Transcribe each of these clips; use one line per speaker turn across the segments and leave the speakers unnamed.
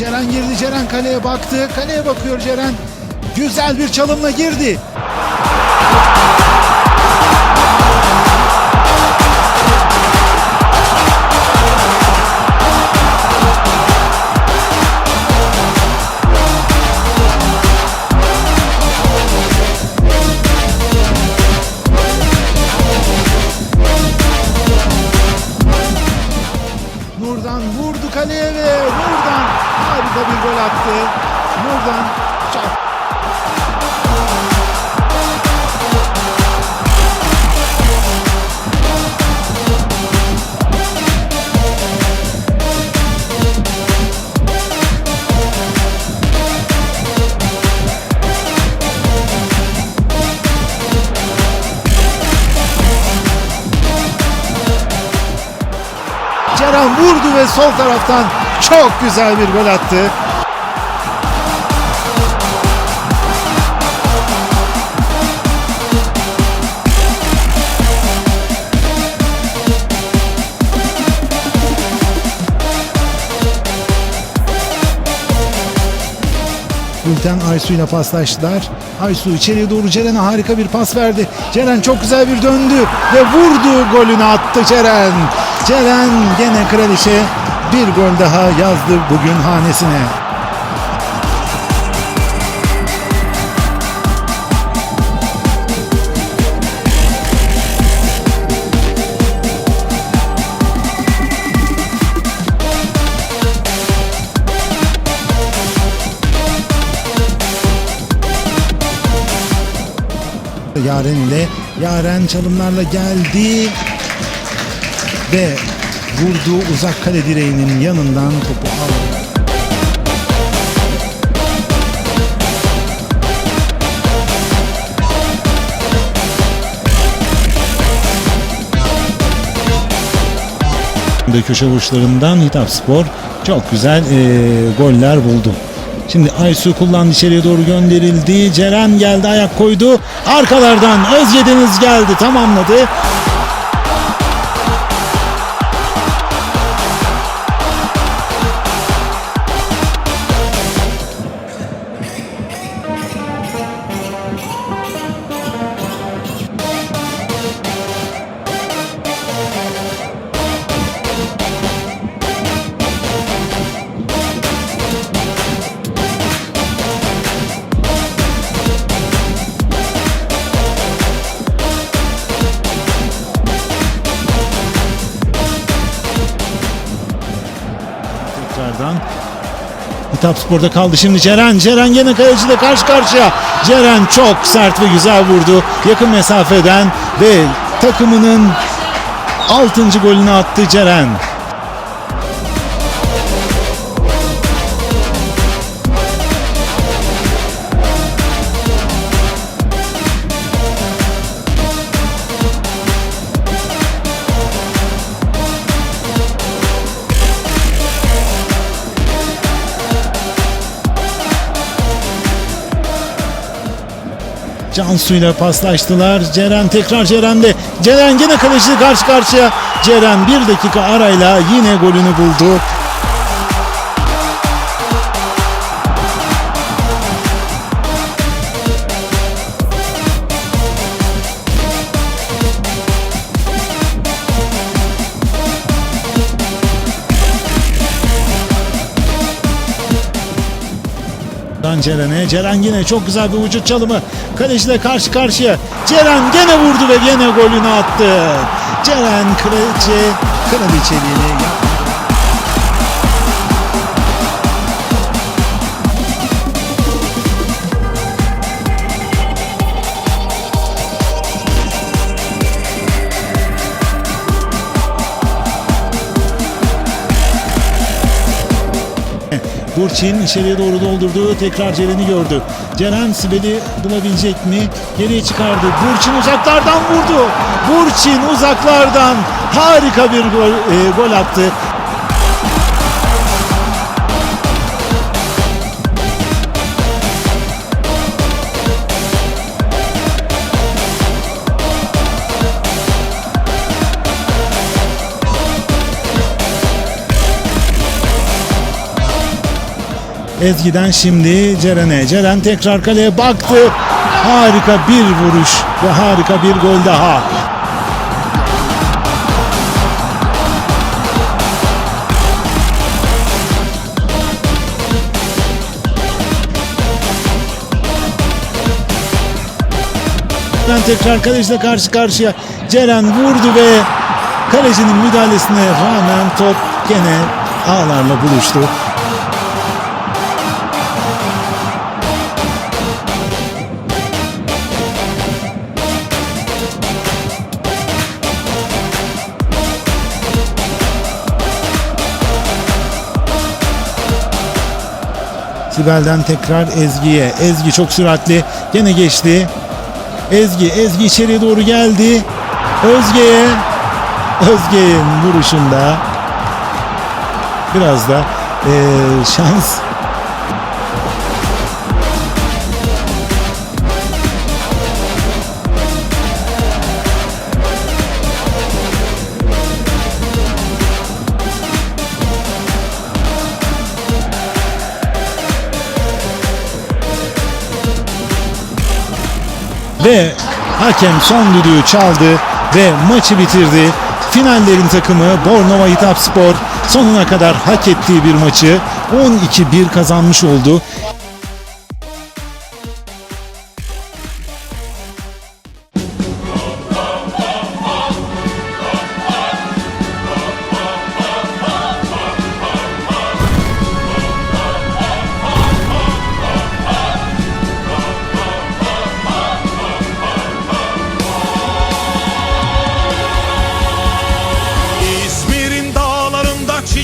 Ceren girdi. Ceren kaleye baktı. Kaleye bakıyor Ceren. Güzel bir çalımla girdi. Sol taraftan çok güzel bir gol attı. Gülten Aysu ile paslaştılar. Aysu içeriye doğru Ceren'e harika bir pas verdi. Ceren çok güzel bir döndü ve vurdu golünü attı Ceren. Ceren gene kraliçe bir gol daha yazdı bugün hanesine. Yaren ile Yaren çalımlarla geldi ve vurduğu uzak kale direğinin yanından topu aldı.
köşe vuruşlarından Hitap Spor çok güzel eee, goller buldu. Şimdi Aysu kullandı içeriye doğru gönderildi. Ceren geldi ayak koydu. Arkalardan Özge Deniz geldi tamamladı. Hitap Spor'da kaldı şimdi Ceren. Ceren gene kaleciyle karşı karşıya. Ceren çok sert ve güzel vurdu. Yakın mesafeden ve takımının 6. golünü attı Ceren. Cansu ile paslaştılar. Ceren tekrar Ceren'de. Ceren gene kaleci karşı karşıya. Ceren bir dakika arayla yine golünü buldu. Dan Ceren'e. Ceren yine çok güzel bir vücut çalımı. Kaleciyle karşı karşıya. Ceren gene vurdu ve gene golünü attı. Ceren kraliçe, kraliçeliğini yaptı. Burçin içeriye doğru doldurdu. Tekrar Ceren'i gördü. Ceren Sibel'i bulabilecek mi? Geriye çıkardı. Burçin uzaklardan vurdu. Burçin uzaklardan harika bir gol, e, gol attı. Ezgi'den şimdi Ceren'e. Ceren tekrar kaleye baktı. Harika bir vuruş ve harika bir gol daha. Ben tekrar kaleciyle karşı karşıya. Ceren vurdu ve kalecinin müdahalesine rağmen top gene ağlarla buluştu. Sibel'den tekrar Ezgi'ye. Ezgi çok süratli. Gene geçti. Ezgi, Ezgi içeriye doğru geldi. Özge'ye. Özge'nin vuruşunda biraz da eee, şans ve hakem son düdüğü çaldı ve maçı bitirdi. Finallerin takımı Bornova Hitapspor sonuna kadar hak ettiği bir maçı 12-1 kazanmış oldu.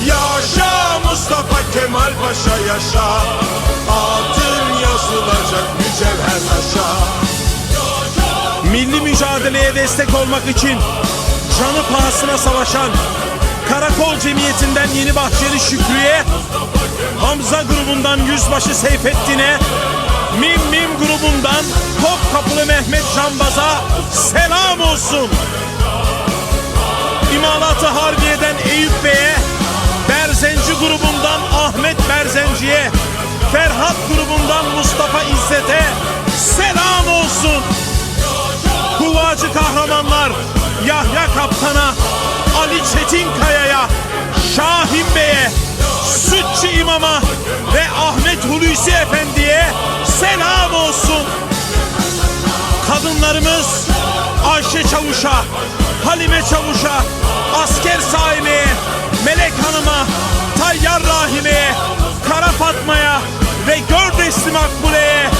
Yaşa Mustafa Kemal Paşa yaşa Adın yazılacak mücevher taşa
milli mücadeleye destek olmak için canı pahasına savaşan Karakol Cemiyeti'nden Yeni Bahçeli Şükrü'ye, Hamza grubundan Yüzbaşı Seyfettin'e, Mim Mim grubundan Topkapılı Mehmet Cambaz'a selam olsun. İmalatı Harbiye'den Eyüp Bey'e, Berzenci grubundan Ahmet Berzenci'ye, Ferhat grubundan Mustafa İzzet'e selam olsun. Kuvacı kahramanlar Yahya Kaptan'a, Ali Çetinkaya'ya, Halime Çavuş'a, Asker Saime'ye, Melek Hanım'a, Tayyar Rahime'ye, Kara Fatma'ya ve Gördesli Makbule'ye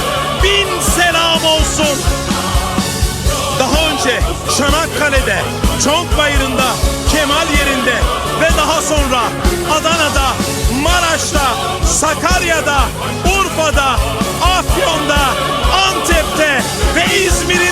bin selam olsun. Daha önce Çanakkale'de, Çonkbayırı'nda, Kemal yerinde ve daha sonra Adana'da, Maraş'ta, Sakarya'da, Urfa'da, Afyon'da, Antep'te ve dağlarında